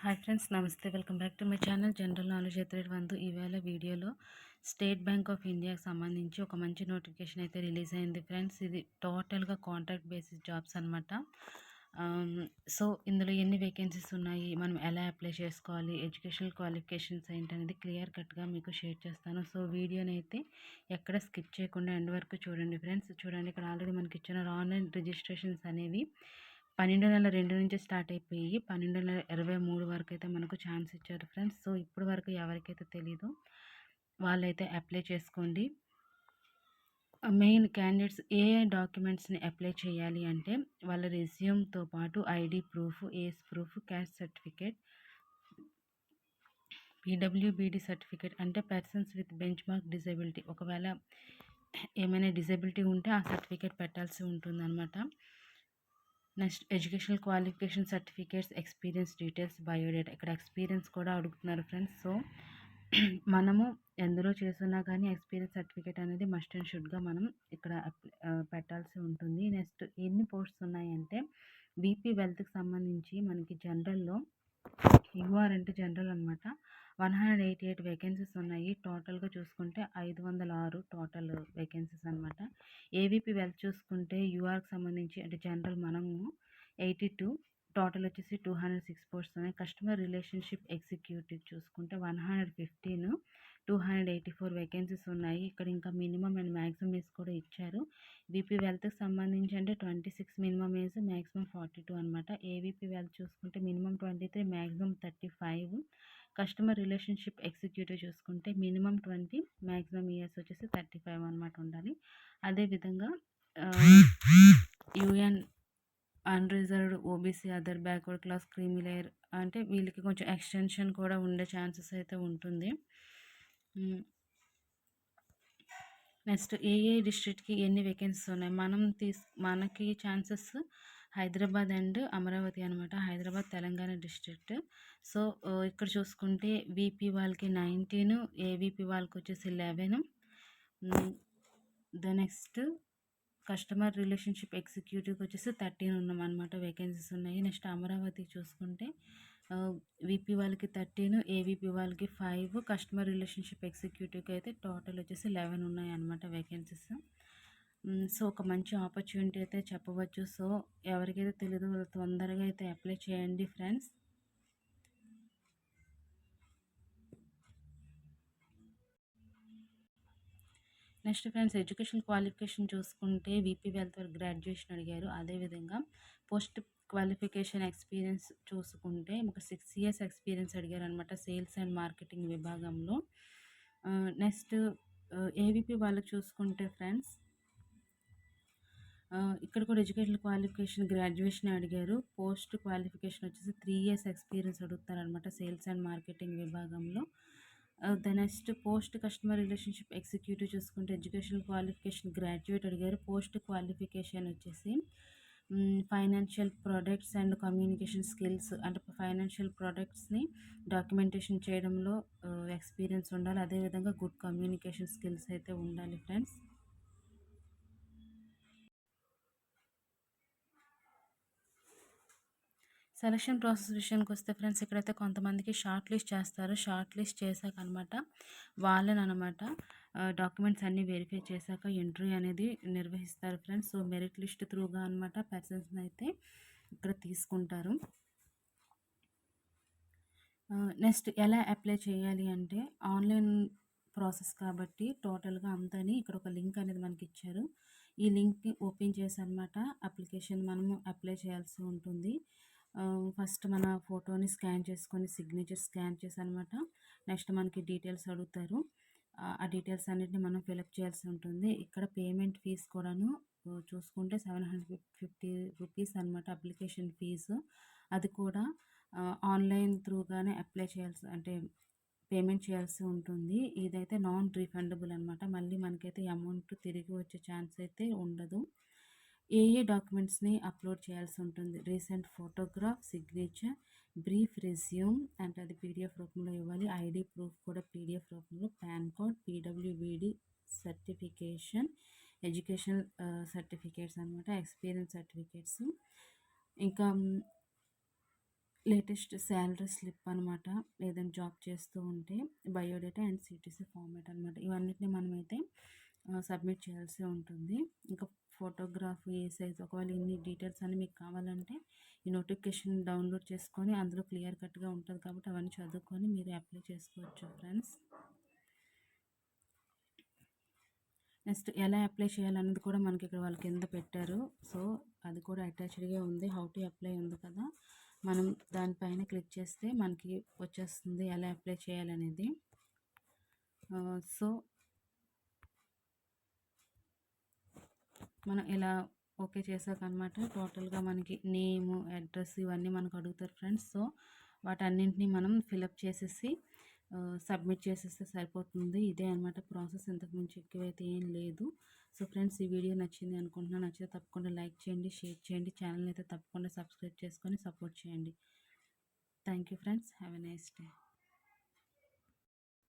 Hi friends namaste. Welcome back to my channel. General knowledge ఎత్రేడ్ వంతు ఈవేళ వీడియోలో state bank of ఇండియాకి సంబంధించి ఒక మంచి నోటిఫికేషన్ అయితే రిలీజ్ అయింది ఫ్రెండ్స్. ఇది టోటల్గా కాంట్రాక్ట్ బేసిస్ జాబ్స్ అనమాట సో ఇందులో ఎన్ని వేకెన్సీస్ ఉన్నాయి మనం ఎలా అప్లై చేసుకోవాలి ఎడ్యుకేషనల్ క్వాలిఫికేషన్స్ ఏంటనేది క్లియర్ కట్గా మీకు షేర్ చేస్తాను. సో వీడియోని అయితే ఎక్కడ స్కిప్ చేయకుండా ఎండ్ వరకు చూడండి ఫ్రెండ్స్. చూడండి ఇక్కడ ఆల్రెడీ మనకి ఇచ్చిన ఆన్లైన్ రిజిస్ట్రేషన్స్ అనేవి పన్నెండు నెలల రెండు నుంచి స్టార్ట్ అయిపోయి పన్నెండు నెలల ఇరవై మూడు వరకు అయితే మనకు ఛాన్స్ ఇచ్చారు ఫ్రెండ్స్. సో ఇప్పటి వరకు ఎవరికైతే తెలీదో వాళ్ళైతే అప్లై చేసుకోండి. మెయిన్ క్యాండిడేట్స్ ఏ డాక్యుమెంట్స్ని అప్లై చేయాలి అంటే వాళ్ళ రెజ్యూమ్తో పాటు ID proof age proof caste certificate PWBD certificate అంటే persons with bench mark disability. ఒకవేళ ఏమైనా డిజబిలిటీ ఉంటే ఆ సర్టిఫికేట్ పెట్టాల్సి ఉంటుందన్నమాట. Next educational qualification certificates experience details biodata. ఇక్కడ ఎక్స్పీరియన్స్ కూడా అడుగుతున్నారు ఫ్రెండ్స్. సో మనము ఎందులో చేస్తున్నా కానీ ఎక్స్పీరియన్స్ సర్టిఫికేట్ అనేది మస్ట్ అండ్ షుడ్గా మనం ఇక్కడ పెట్టాల్సి ఉంటుంది. నెక్స్ట్ ఎన్ని పోస్ట్స్ ఉన్నాయంటే బీపీ వెల్త్కి సంబంధించి మనకి జనరల్లో యూఆర్ అంటే జనరల్ అనమాట one hundred eighty eight vacancies ఉన్నాయి. టోటల్గా చూసుకుంటే ఐదు వందల ఆరు టోటల్ వేకెన్సీస్ అనమాట ఏవీపీ వెల్త్ చూసుకుంటే యూఆర్కి సంబంధించి అంటే జనరల్ మనము ఎయిటీ టూ టోటల్ వచ్చేసి టూ హండ్రెడ్ సిక్స్ పోస్ట్స్ ఉన్నాయి. కస్టమర్ రిలేషన్షిప్ ఎగ్జిక్యూటివ్ చూసుకుంటే one hundred fifteen two hundred eighty four vacancies ఉన్నాయి. ఇక్కడ ఇంకా మినిమం అండ్ మ్యాక్సిమం ఏజ్ కూడా ఇచ్చారు. విపీ వెల్త్కి సంబంధించి అంటే twenty six minimum age maximum forty two అనమాట ఏవీపీ వెల్త్ చూసుకుంటే minimum twenty three maximum thirty five. Customer relationship executive చూసుకుంటే మినిమం ట్వంటీ మ్యాక్సిమం ఇయర్స్ వచ్చేసి థర్టీ ఫైవ్ అనమాట ఉండాలి. అదేవిధంగా UN unreserved OBC other backward class creamy layer అంటే వీళ్ళకి కొంచెం ఎక్స్టెన్షన్ కూడా ఉండే ఛాన్సెస్ అయితే ఉంటుంది. నెక్స్ట్ ఏ ఏ డిస్ట్రిక్ట్కి ఎన్ని వేకెన్సీస్ ఉన్నాయి? మనం తీస్ మనకి ఛాన్సెస్ హైదరాబాద్ అండ్ అమరావతి అనమాట హైదరాబాద్ తెలంగాణ డిస్ట్రిక్ట్ సో ఇక్కడ చూసుకుంటే వీపీ వాళ్ళకి నైన్టీన్ ఏవీపీ వాళ్ళకి వచ్చేసి eleven the next customer relationship ఎగ్జిక్యూటివ్కి వచ్చేసి థర్టీన్ ఉన్నాం అనమాట వేకెన్సీస్ ఉన్నాయి. నెక్స్ట్ అమరావతి చూసుకుంటే విపి వాళ్ళకి థర్టీన్ ఏవిపి వాళ్ళకి ఫైవ్ కస్టమర్ రిలేషన్షిప్ ఎగ్జిక్యూటివ్కి అయితే టోటల్ వచ్చేసి లెవెన్ ఉన్నాయి అనమాట వేకెన్సీస్ సో ఒక మంచి ఆపర్చునిటీ అయితే చెప్పవచ్చు. సో ఎవరికైతే తెలియదు వాళ్ళు తొందరగా అయితే అప్లై చేయండి friends. Next friends education qualification చూసుకుంటే వీపీ వెల్త్ గ్రాడ్యుయేషన్ అడిగారు. అదేవిధంగా పోస్ట్ క్వాలిఫికేషన్ ఎక్స్పీరియన్స్ చూసుకుంటే ఒక సిక్స్ ఇయర్స్ ఎక్స్పీరియన్స్ అడిగారు అనమాట సేల్స్ అండ్ మార్కెటింగ్ విభాగంలో. నెక్స్ట్ ఏవిపి వాళ్ళు చూసుకుంటే ఫ్రెండ్స్ ఇక్కడ కూడా ఎడ్యుకేషన్ క్వాలిఫికేషన్ గ్రాడ్యుయేషన్ అడిగారు. పోస్ట్ క్వాలిఫికేషన్ వచ్చేసి త్రీ ఇయర్స్ ఎక్స్పీరియన్స్ అడుగుతారనమాట సేల్స్ అండ్ మార్కెటింగ్ విభాగంలో. The next post customer relationship executive చూసుకుంటే ఎడ్యుకేషన్ క్వాలిఫికేషన్ గ్రాడ్యుయేట్ అడిగారు. పోస్ట్ క్వాలిఫికేషన్ వచ్చేసి financial products and communication skills అంటే ఫైనాన్షియల్ ప్రోడక్ట్స్ని డాక్యుమెంటేషన్ చేయడంలో ఎక్స్పీరియన్స్ ఉండాలి. అదేవిధంగా గుడ్ కమ్యూనికేషన్ స్కిల్స్ అయితే ఉండాలి ఫ్రెండ్స్ సెలక్షన్ ప్రాసెస్ విషయానికి వస్తే ఫ్రెండ్స్ ఇక్కడైతే కొంతమందికి షార్ట్ లిస్ట్ చేస్తారు. షార్ట్ లిస్ట్ చేశాక అనమాట వాళ్ళని అనమాట డాక్యుమెంట్స్ అన్నీ వెరిఫై చేశాక ఎంట్రీ అనేది నిర్వహిస్తారు ఫ్రెండ్స్. సో మెరిట్ లిస్ట్ త్రూగా అనమాట పర్సన్స్ని అయితే ఇక్కడ తీసుకుంటారు. నెక్స్ట్ ఎలా అప్లై చేయాలి అంటే ఆన్లైన్ ప్రాసెస్ కాబట్టి టోటల్గా అంతని ఇక్కడ ఒక లింక్ అనేది మనకి ఇచ్చారు. ఈ లింక్ని ఓపెన్ చేసి అనమాట అప్లికేషన్ మనము అప్లై చేయాల్సి ఉంటుంది. ఫస్ట్ మన ఫోటోని స్కాన్ చేసుకొని సిగ్నేచర్ స్కాన్ చేసి అనమాట నెక్స్ట్ మనకి డీటెయిల్స్ అడుగుతారు. ఆ డీటెయిల్స్ అన్నిటిని మనం ఫిలప్ చేయాల్సి ఉంటుంది. ఇక్కడ పేమెంట్ ఫీజ్ కూడాను చూసుకుంటే సెవెన్ హండ్రెడ్ ఫిఫ్టీ రూపీస్ అనమాట అప్లికేషన్ ఫీజు. అది కూడా ఆన్లైన్ త్రూగానే అప్లై చేయాల్సి అంటే పేమెంట్ చేయాల్సి ఉంటుంది. ఇదైతే నాన్ రీఫండబుల్ అనమాట మళ్ళీ మనకైతే అమౌంట్ తిరిగి వచ్చే ఛాన్స్ అయితే ఉండదు. ఏ ఏ డాక్యుమెంట్స్ని అప్లోడ్ చేయాల్సి ఉంటుంది? Recent photograph signature brief resume అంటే అది పీడిఎఫ్ రూపంలో ఇవ్వాలి. ఐడి ప్రూఫ్ కూడా పీడిఎఫ్ రూపంలో. PAN card PWBD certification education certificates అనమాట ఎక్స్పీరియన్స్ సర్టిఫికేట్స్. ఇంకా లేటెస్ట్ శాలరీ స్లిప్ అనమాట ఏదైనా జాబ్ చేస్తూ ఉంటే బయోడేటా అండ్ సిటీసీ ఫార్మేట్ అనమాట ఇవన్నిటిని మనమైతే సబ్మిట్ చేయాల్సి ఉంటుంది. ఇంకా ఫోటోగ్రాఫ్ ఏ సైజ్ ఒకవేళ ఇన్ని డీటెయిల్స్ అన్ని మీకు కావాలంటే ఈ నోటిఫికేషన్ డౌన్లోడ్ చేసుకొని అందులో క్లియర్ కట్గా ఉంటుంది కాబట్టి అవన్నీ చదువుకొని మీరు అప్లై చేసుకోవచ్చు ఫ్రెండ్స్ నెక్స్ట్ ఎలా అప్లై చేయాలన్నది కూడా మనకి ఇక్కడ వాళ్ళ కింద పెట్టారు. సో అది కూడా అటాచ్డ్గా ఉంది. హౌ టు అప్లై ఉంది కదా. మనం దానిపైన క్లిక్ చేస్తే మనకి వచ్చేస్తుంది ఎలా అప్లై చేయాలనేది. Uh, సో మనం ఇలా ఓకే చేసాక అనమాట టోటల్గా మనకి నేము అడ్రస్ ఇవన్నీ మనకు అడుగుతారు ఫ్రెండ్స్. సో వాటన్నింటినీ మనం ఫిలప్ చేసేసి సబ్మిట్ చేసేస్తే సరిపోతుంది. ఇదే అనమాట ప్రాసెస్. ఇంతకుముందు ఎక్కువ ఎక్కువైతే ఏం లేదు. సో ఫ్రెండ్స్ ఈ వీడియో నచ్చింది అనుకుంటున్నాను. నచ్చితే తప్పకుండా లైక్ చేయండి షేర్ చేయండి. ఛానల్ అయితే తప్పకుండా సబ్స్క్రైబ్ చేసుకొని సపోర్ట్ చేయండి. Thank you friends. Have a nice day.